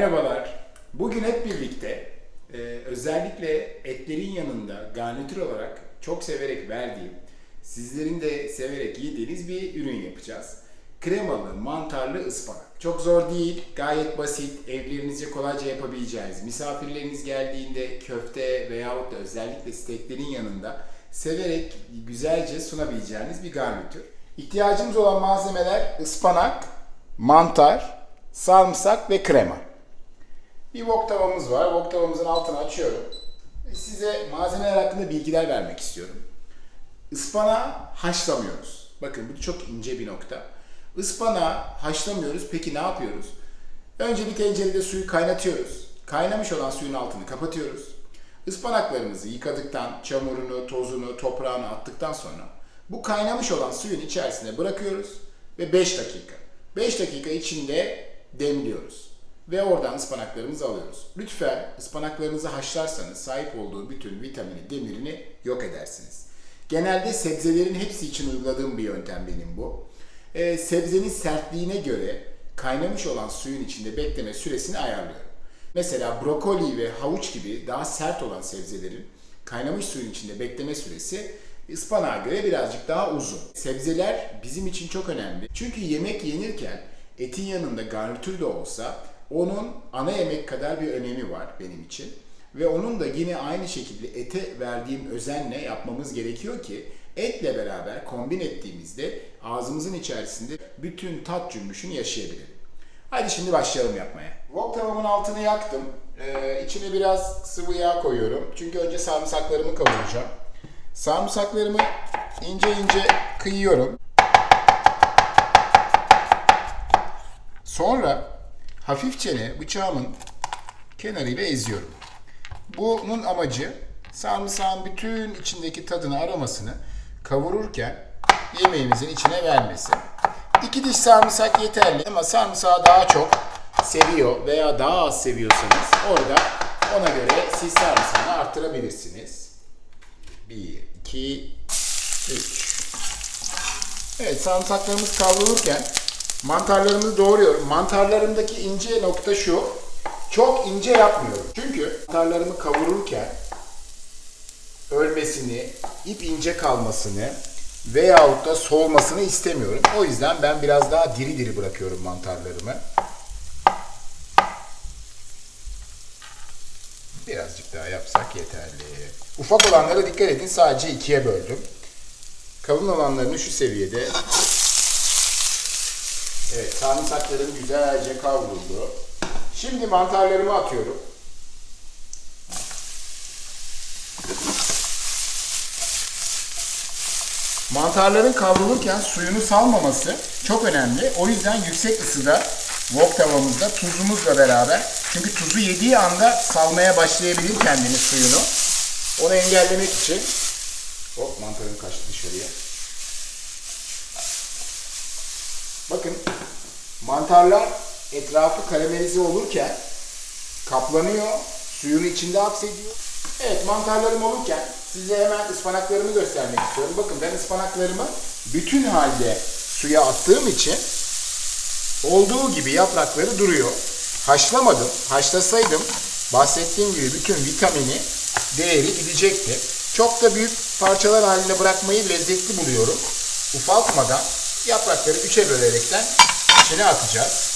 Merhabalar. Bugün hep birlikte e, özellikle etlerin yanında garnitür olarak çok severek verdiğim, sizlerin de severek yediğiniz bir ürün yapacağız. Kremalı, mantarlı ıspanak. Çok zor değil, gayet basit, evlerinizce kolayca yapabileceğiniz, misafirleriniz geldiğinde köfte veyahut da özellikle steaklerin yanında severek güzelce sunabileceğiniz bir garnitür. İhtiyacımız olan malzemeler ıspanak, mantar, sarımsak ve krema. Bir wok tavamız var. Wok tavamızın altını açıyorum. Size malzemeler hakkında bilgiler vermek istiyorum. Ispanağı haşlamıyoruz. Bakın bu çok ince bir nokta. Ispanağı haşlamıyoruz. Peki ne yapıyoruz? Önce bir tencerede suyu kaynatıyoruz. Kaynamış olan suyun altını kapatıyoruz. Ispanaklarımızı yıkadıktan, çamurunu, tozunu, toprağını attıktan sonra bu kaynamış olan suyun içerisine bırakıyoruz ve 5 dakika. 5 dakika içinde demliyoruz ve oradan ıspanaklarımızı alıyoruz. Lütfen ıspanaklarınızı haşlarsanız sahip olduğu bütün vitamini, demirini yok edersiniz. Genelde sebzelerin hepsi için uyguladığım bir yöntem benim bu. Ee, sebzenin sertliğine göre kaynamış olan suyun içinde bekleme süresini ayarlıyorum. Mesela brokoli ve havuç gibi daha sert olan sebzelerin kaynamış suyun içinde bekleme süresi ıspanağa göre birazcık daha uzun. Sebzeler bizim için çok önemli. Çünkü yemek yenirken etin yanında garnitür de olsa onun ana yemek kadar bir önemi var benim için. Ve onun da yine aynı şekilde ete verdiğim özenle yapmamız gerekiyor ki etle beraber kombin ettiğimizde ağzımızın içerisinde bütün tat cümbüşünü yaşayabilelim. Hadi şimdi başlayalım yapmaya. Wok tavamın altını yaktım. Ee, içine biraz sıvı yağ koyuyorum. Çünkü önce sarımsaklarımı kavuracağım. Sarımsaklarımı ince ince kıyıyorum. Sonra hafifçene bıçağımın kenarıyla eziyorum. Bunun amacı sarımsağın bütün içindeki tadını aromasını kavururken yemeğimizin içine vermesi. İki diş sarımsak yeterli ama sarımsağı daha çok seviyor veya daha az seviyorsanız orada ona göre siz sarımsağını arttırabilirsiniz. 1, 2, 3. Evet sarımsaklarımız kavrulurken mantarlarımızı doğruyorum. Mantarlarımdaki ince nokta şu. Çok ince yapmıyorum. Çünkü mantarlarımı kavururken ölmesini, ip ince kalmasını veyahut da soğumasını istemiyorum. O yüzden ben biraz daha diri diri bırakıyorum mantarlarımı. Birazcık daha yapsak yeterli. Ufak olanlara dikkat edin. Sadece ikiye böldüm. Kalın olanlarını şu seviyede Evet, sarımsaklarım güzelce kavruldu. Şimdi mantarlarımı atıyorum. Mantarların kavrulurken suyunu salmaması çok önemli. O yüzden yüksek ısıda wok tavamızda tuzumuzla beraber çünkü tuzu yediği anda salmaya başlayabilir kendini suyunu. Onu engellemek için hop mantarım kaçtı dışarıya. Bakın mantarlar etrafı karamelize olurken kaplanıyor, suyunu içinde hapsediyor. Evet mantarlarım olurken size hemen ıspanaklarımı göstermek istiyorum. Bakın ben ıspanaklarımı bütün halde suya attığım için olduğu gibi yaprakları duruyor. Haşlamadım. Haşlasaydım bahsettiğim gibi bütün vitamini, değeri gidecekti. Çok da büyük parçalar halinde bırakmayı lezzetli buluyorum. Ufaltmadan yaprakları üçe bölerekten içine atacağız.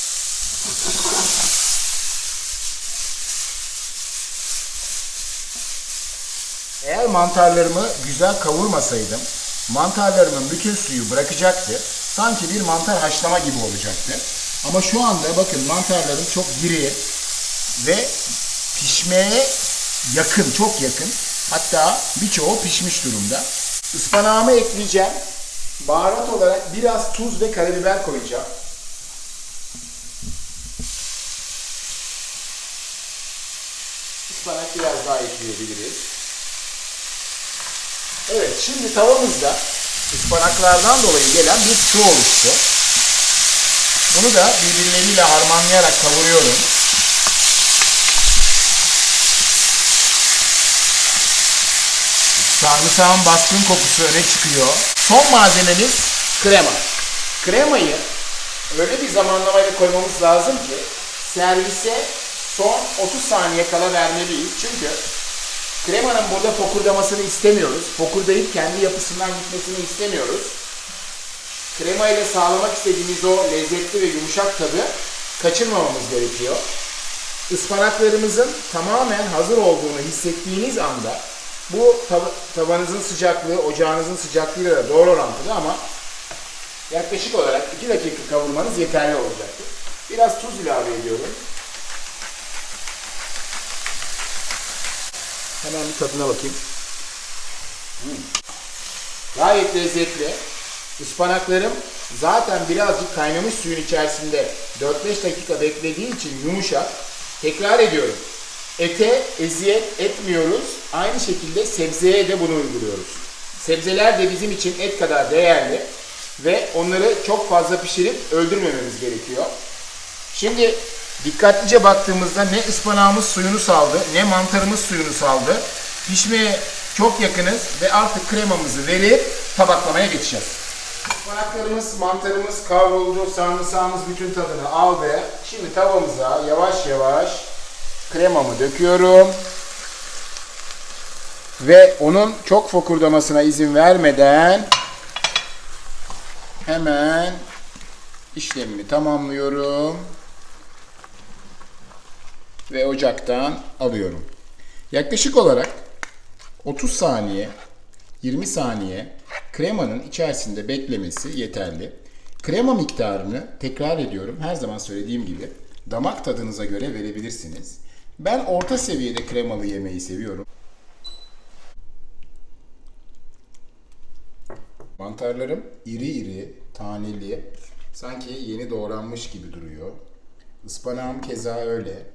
Eğer mantarlarımı güzel kavurmasaydım mantarlarımın bütün suyu bırakacaktı. Sanki bir mantar haşlama gibi olacaktı. Ama şu anda bakın mantarlarım çok diri ve pişmeye yakın, çok yakın. Hatta birçoğu pişmiş durumda. Ispanağımı ekleyeceğim. Baharat olarak biraz tuz ve karabiber koyacağım. Ispanak biraz daha ekleyebiliriz. Evet, şimdi tavamızda ıspanaklardan dolayı gelen bir su oluştu. Bunu da birbirleriyle harmanlayarak kavuruyorum. Sarımsağın baskın kokusu öne çıkıyor. Son malzememiz krema. Kremayı öyle bir zamanlamayla koymamız lazım ki servise son 30 saniye kala vermeliyiz. Çünkü kremanın burada fokurdamasını istemiyoruz. Fokurdayıp kendi yapısından gitmesini istemiyoruz. Krema ile sağlamak istediğimiz o lezzetli ve yumuşak tadı kaçırmamamız gerekiyor. Ispanaklarımızın tamamen hazır olduğunu hissettiğiniz anda bu tav- tavanızın sıcaklığı, ocağınızın sıcaklığıyla da doğru orantılı ama yaklaşık olarak 2 dakika kavurmanız yeterli olacaktır. Biraz tuz ilave ediyorum. Hemen bir tadına bakayım. Hmm. Gayet lezzetli. Ispanaklarım zaten birazcık kaynamış suyun içerisinde 4-5 dakika beklediği için yumuşak. Tekrar ediyorum. Ete eziyet etmiyoruz. Aynı şekilde sebzeye de bunu uyguluyoruz. Sebzeler de bizim için et kadar değerli ve onları çok fazla pişirip öldürmememiz gerekiyor. Şimdi dikkatlice baktığımızda ne ıspanağımız suyunu saldı ne mantarımız suyunu saldı. Pişmeye çok yakınız ve artık kremamızı verip tabaklamaya geçeceğiz. Ispanaklarımız, mantarımız kavruldu, sarımsağımız bütün tadını aldı. Şimdi tavamıza yavaş yavaş kremamı döküyorum. Ve onun çok fokurdamasına izin vermeden hemen işlemimi tamamlıyorum. Ve ocaktan alıyorum. Yaklaşık olarak 30 saniye 20 saniye kremanın içerisinde beklemesi yeterli. Krema miktarını tekrar ediyorum. Her zaman söylediğim gibi damak tadınıza göre verebilirsiniz. Ben orta seviyede kremalı yemeği seviyorum. Mantarlarım iri iri, taneli, sanki yeni doğranmış gibi duruyor. Ispanağım keza öyle.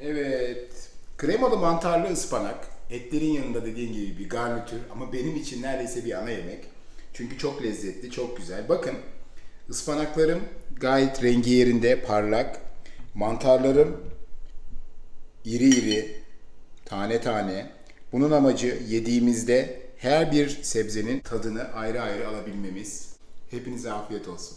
Evet, kremalı mantarlı ıspanak, etlerin yanında dediğim gibi bir garnitür ama benim için neredeyse bir ana yemek. Çünkü çok lezzetli, çok güzel. Bakın, ıspanaklarım gayet rengi yerinde, parlak. Mantarlarım iri iri, tane tane. Bunun amacı yediğimizde her bir sebzenin tadını ayrı ayrı alabilmemiz. Hepinize afiyet olsun.